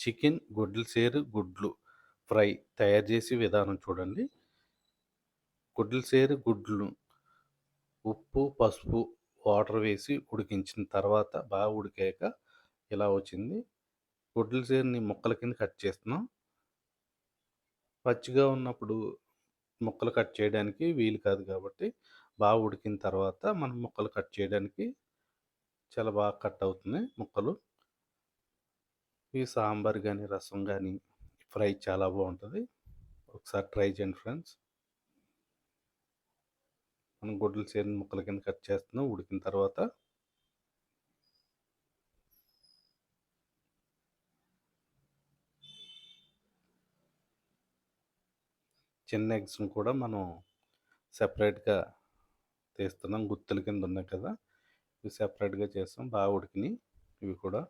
Chicken గుడ్లు సేరు గుడ్లు ఫ్రై తయారు చేసే విధానం చూడండి. గుడ్లు సేరు గుడ్లు ఉప్పు పసుపు వాటర్ వేసి ఉడికించిన తర్వాత బాగా ఉడికాక ఇలా వచ్చింది. గుడ్లు సేరుని ముక్కల కింద కట్ చేస్తున్నాం. పచ్చిగా ఉన్నప్పుడు ముక్కలు కట్ చేయడానికి వీలు కాదు కాబట్టి బాగా ఉడికిన తర్వాత మనం ముక్కలు కట్ చేయడానికి చాలా బాగా కట్ అవుతున్నాయి ముక్కలు. ఈ సాంబార్ కానీ రసం కానీ ఫ్రై చాలా బాగుంటుంది ఒకసారి ట్రై చేయండి ఫ్రెండ్స్. మనం గుడ్లు చేరిన ముక్కల కింద కట్ చేస్తున్నాం. ఉడికిన తర్వాత చిన్న ఎగ్స్ని కూడా మనం సెపరేట్గా తీస్తున్నాం. గుత్తుల కింద ఉన్నాయి కదా. ఇవి సెపరేట్గా చేస్తాం బాగా ఉడికినాయి. ఇవి కూడా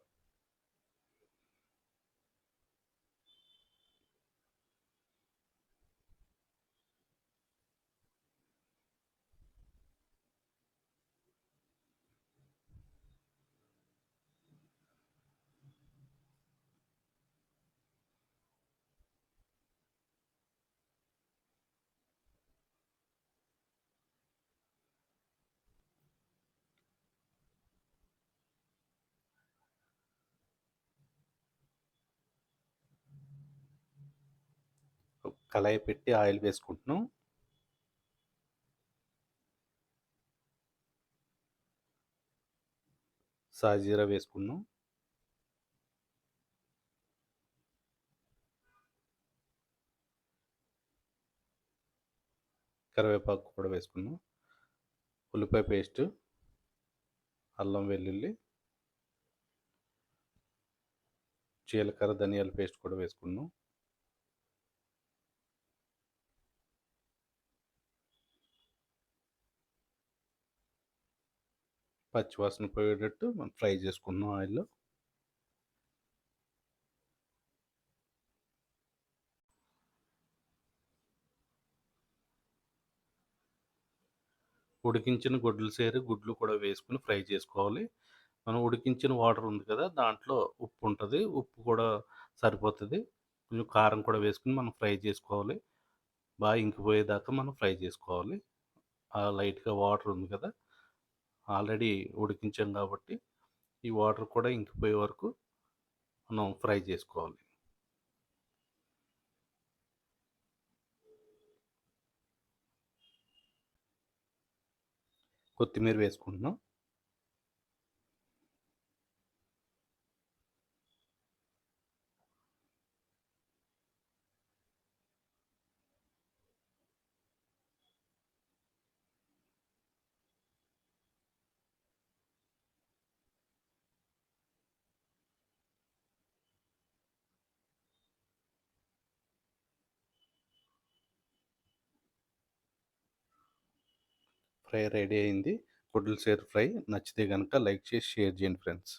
కళాయి పెట్టి ఆయిల్ వేసుకుంటున్నాం. సాజీరా వేసుకున్నాం. కరివేపాకు కూడా వేసుకున్నాం. ఉల్లిపాయ పేస్ట్ అల్లం వెల్లుల్లి జీలకర్ర ధనియాల పేస్ట్ కూడా వేసుకున్నాం. పచ్చివాసన పోయేటట్టు మనం ఫ్రై చేసుకున్నాం ఆయిల్లో. ఉడికించిన గుడ్లు సేరి గుడ్లు కూడా వేసుకుని ఫ్రై చేసుకోవాలి. మనం ఉడికించిన వాటర్ ఉంది కదా దాంట్లో ఉప్పు ఉంటుంది. ఉప్పు కూడా సరిపోతుంది. కొంచెం కారం కూడా వేసుకుని మనం ఫ్రై చేసుకోవాలి. బాగా ఇంకిపోయేదాకా మనం ఫ్రై చేసుకోవాలి. లైట్గా వాటర్ ఉంది కదా ఆల్రెడీ ఉడికించాం కాబట్టి ఈ వాటర్ కూడా ఇంకిపోయే వరకు మనం ఫ్రై చేసుకోవాలి. కొత్తిమీర వేసుకుంటున్నాం. ఫ్రై రెడీ అయింది. గుడ్లు సేర్ ఫ్రై నచ్చితే కనుక లైక్ చేసి షేర్ చేయండి ఫ్రెండ్స్.